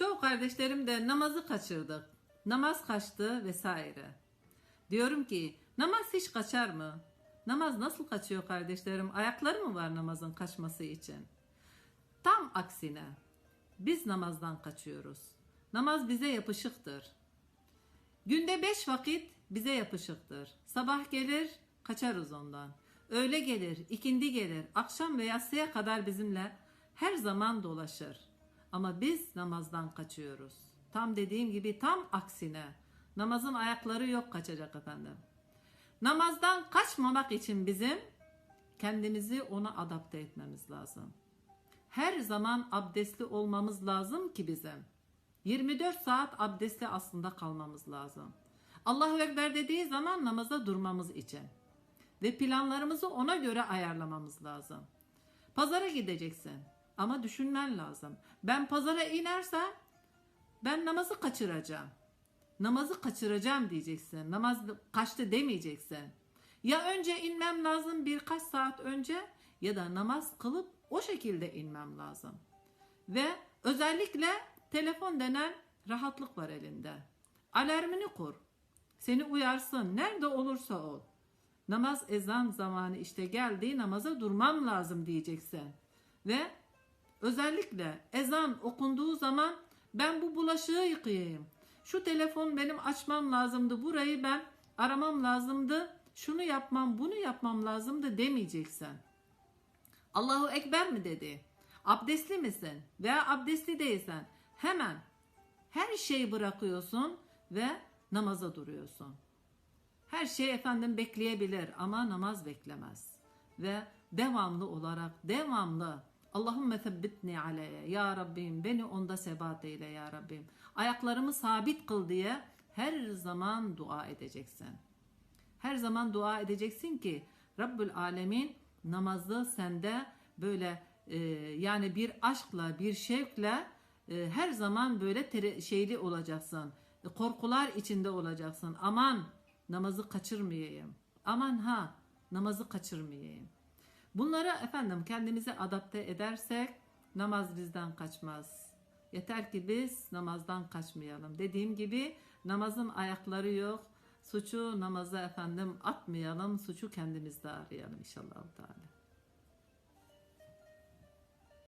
Çoğu kardeşlerim de namazı kaçırdık. Namaz kaçtı vesaire. Diyorum ki namaz hiç kaçar mı? Namaz nasıl kaçıyor kardeşlerim? Ayakları mı var namazın kaçması için? Tam aksine biz namazdan kaçıyoruz. Namaz bize yapışıktır. Günde beş vakit bize yapışıktır. Sabah gelir, kaçarız ondan. Öğle gelir, ikindi gelir, akşam ve yatsıya kadar bizimle her zaman dolaşır. Ama biz namazdan kaçıyoruz. Tam dediğim gibi tam aksine. Namazın ayakları yok kaçacak efendim. Namazdan kaçmamak için bizim kendimizi ona adapte etmemiz lazım. Her zaman abdestli olmamız lazım ki bizim. 24 saat abdestli aslında kalmamız lazım. Allahu Ekber dediği zaman namaza durmamız için. Ve planlarımızı ona göre ayarlamamız lazım. Pazara gideceksin ama düşünmen lazım. Ben pazara inersem ben namazı kaçıracağım. Namazı kaçıracağım diyeceksin. Namaz kaçtı demeyeceksin. Ya önce inmem lazım birkaç saat önce ya da namaz kılıp o şekilde inmem lazım. Ve özellikle telefon denen rahatlık var elinde. Alarmını kur. Seni uyarsın. Nerede olursa ol. Namaz ezan zamanı işte geldi namaza durmam lazım diyeceksin. Ve özellikle ezan okunduğu zaman ben bu bulaşığı yıkayayım. Şu telefon benim açmam lazımdı. Burayı ben aramam lazımdı. Şunu yapmam, bunu yapmam lazımdı demeyeceksin. Allahu Ekber mi dedi? Abdestli misin? Veya abdestli değilsen hemen her şeyi bırakıyorsun ve namaza duruyorsun. Her şey efendim bekleyebilir ama namaz beklemez. Ve devamlı olarak devamlı Allahümme sebbitni aleyhe ya Rabbim beni onda sebat eyle ya Rabbim. Ayaklarımı sabit kıl diye her zaman dua edeceksin. Her zaman dua edeceksin ki Rabbül Alemin namazı sende böyle e, yani bir aşkla bir şevkle e, her zaman böyle tere- şeyli olacaksın. E, korkular içinde olacaksın. Aman namazı kaçırmayayım. Aman ha namazı kaçırmayayım. Bunları efendim kendimize adapte edersek namaz bizden kaçmaz. Yeter ki biz namazdan kaçmayalım. Dediğim gibi namazın ayakları yok. Suçu namaza efendim atmayalım. Suçu kendimizde arayalım inşallah. Teala.